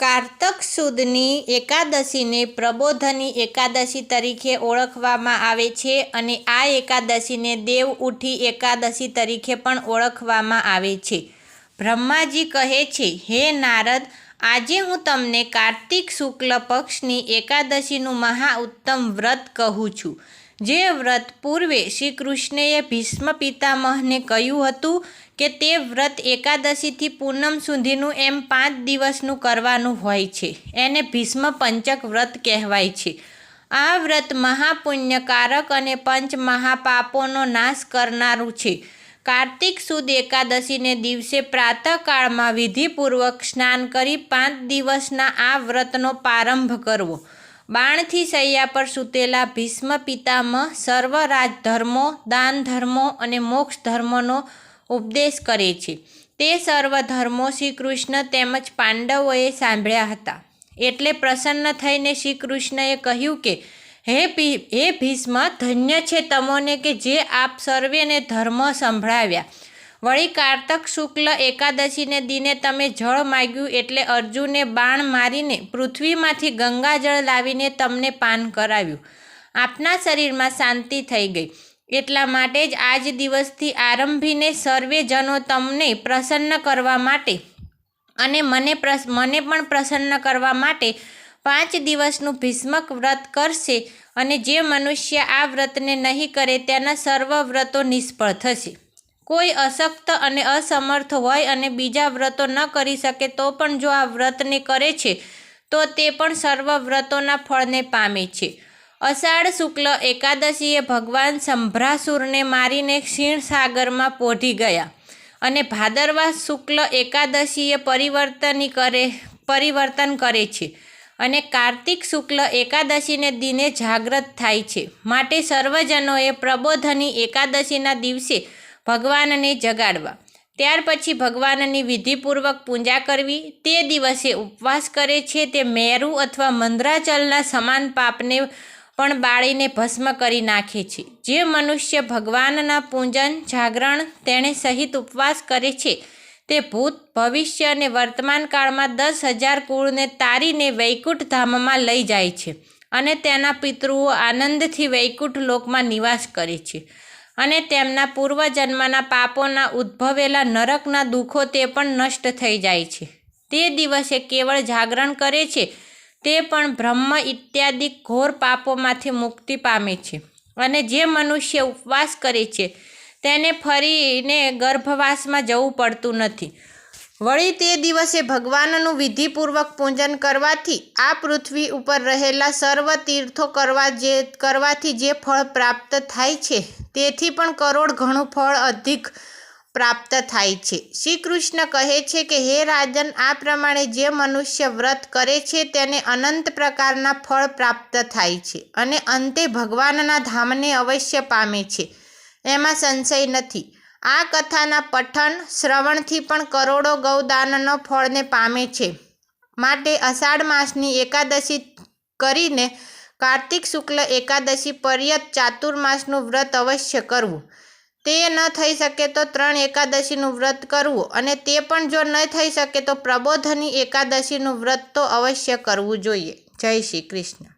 કારતક સુદની એકાદશીને પ્રબોધની એકાદશી તરીકે ઓળખવામાં આવે છે અને આ એકાદશીને દેવ ઉઠી એકાદશી તરીકે પણ ઓળખવામાં આવે છે. બ્રહ્માજી કહે છે, હે નારદ, આજે હું તમને કાર્તિક શુક્લ પક્ષની એકાદશીનું મહા ઉત્તમ વ્રત કહું છું. જે વ્રત પૂર્વે શ્રી કૃષ્ણએ ભીષ્મ પિતામહને કહ્યું હતું કે તે વ્રત એકાદશીથી પૂનમ સુધીનું એમ પાંચ દિવસનું કરવાનું હોય છે. એને ભીષ્મ પંચક વ્રત કહેવાય છે. આ વ્રત મહાપુણ્યકારક અને પંચ મહાપાપોનો નાશ કરનારું છે. કાર્તિક સુદ એકાદશીને દિવસે પ્રાતઃકાળમાં વિધિપૂર્વક સ્નાન કરી પાંચ દિવસના આ વ્રતનો પ્રારંભ કરવો. બાણથી શૈયા પર સૂતેલા ભીષ્મ પિતામહ સર્વ રાજધર્મો દાન ધર્મો અને મોક્ષ ધર્મોનો ઉપદેશ કરે છે. તે સર્વ ધર્મો શ્રી કૃષ્ણ તેમજ પાંડવોએ સાંભળ્યા હતા. એટલે પ્રસન્ન થઈને શ્રી કૃષ્ણએ કહ્યું કે, હે હે ભીષ્મ, ધન્ય છે તમોને કે જે આપ સર્વેને ધર્મ સંભળાવ્યા. વળી કારતક શુક્લ એકાદશીને દિને તમે જળ માગ્યું એટલે અર્જુને બાણ મારીને પૃથ્વીમાંથી ગંગાજળ લાવીને તમને પાન કરાવ્યું. આપના શરીરમાં શાંતિ થઈ ગઈ. એટલા માટે જ આજ દિવસથી આરંભીને સર્વે જનો તમને પ્રસન્ન કરવા માટે અને મને મને પણ પ્રસન્ન કરવા માટે પાંચ દિવસનું ભીષ્મક વ્રત કરશે અને જે મનુષ્ય આ વ્રતને નહીં કરે તેના સર્વ વ્રતો નિષ્ફળ થશે. કોઈ અશક્ત અને અસમર્થ હોય અને બીજા વ્રતો ન કરી શકે તો પણ જો આ વ્રતને કરે છે, તો તે પણ સર્વ વ્રતોના ફળને પામે છે. અષાઢ શુક્લ એકાદશીએ ભગવાન સંભ્રાસુરને મારીને ક્ષીણ સાગરમાં પોઢી ગયા અને ભાદરવા શુક્લ એકાદશીએ પરિવર્તની કરે, પરિવર્તન કરે છે અને કાર્તિક શુક્લ એકાદશીને દિને જાગ્રત થાય છે. માટે સર્વજનોએ પ્રબોધની એકાદશીના દિવસે ભગવાનને જગાડવા. ત્યાર પછી ભગવાનની વિધિપૂર્વક પૂજા કરવી. તે દિવસે ઉપવાસ કરે છે તે મેરુ અથવા મંદ્રાચલના સમાન પાપને પણ બાળીને ભસ્મ કરી નાખે છે. જે મનુષ્ય ભગવાનના પૂજન, જાગરણ, તેણે સહિત ઉપવાસ કરે છે, તે ભૂત ભવિષ્ય અને વર્તમાન કાળમાં દસ હજાર કુળને તારીને વૈકુંઠ ધામમાં લઈ જાય છે અને તેના પિતૃઓ આનંદથી વૈકુંઠ લોકમાં નિવાસ કરે છે. અને તેમના પૂર્વજન્મના પાપોના ઉદ્ભવેલા નરકના દુઃખો તે પણ નષ્ટ થઈ જાય છે. તે દિવસે કેવળ જાગરણ કરે છે, તે પણ બ્રહ્મ ઇત્યાદિ ઘોર પાપોમાંથી મુક્તિ પામે છે અને જે મનુષ્ય ઉપવાસ કરે છે, તેને ફરીને ગર્ભવાસમાં જવું પડતું નથી. વળી તે દિવસે ભગવાનનું વિધિપૂર્વક પૂજન કરવાથી આ પૃથ્વી ઉપર રહેલા સર્વ તીર્થો કરવા જે, કરવાથી જે ફળ પ્રાપ્ત થાય છે, તેથી પણ કરોડ ઘણું ફળ અધિક પ્રાપ્ત થાય છે. શ્રી કૃષ્ણ કહે છે કે, હે રાજન, આ પ્રમાણે જે મનુષ્ય વ્રત કરે છે, તેને અનંત પ્રકારના ફળ પ્રાપ્ત થાય છે અને અંતે ભગવાનના ધામને અવશ્ય પામે છે. એમાં સંશય નથી. આ કથાના પઠન શ્રવણથી પણ કરોડો ગૌદાનનો ફળને પામે છે. માટે અષાઢ માસની એકાદશી કરીને કાર્તિક શુક્લ એકાદશી પર્યત ચાતુર્માસનું વ્રત અવશ્ય કરવું. તે ન થઈ શકે તો ત્રણ એકાદશીનું વ્રત કરવું અને તે પણ જો ન થઈ શકે તો પ્રબોધની એકાદશીનું વ્રત તો અવશ્ય કરવું જોઈએ. જય શ્રી કૃષ્ણ.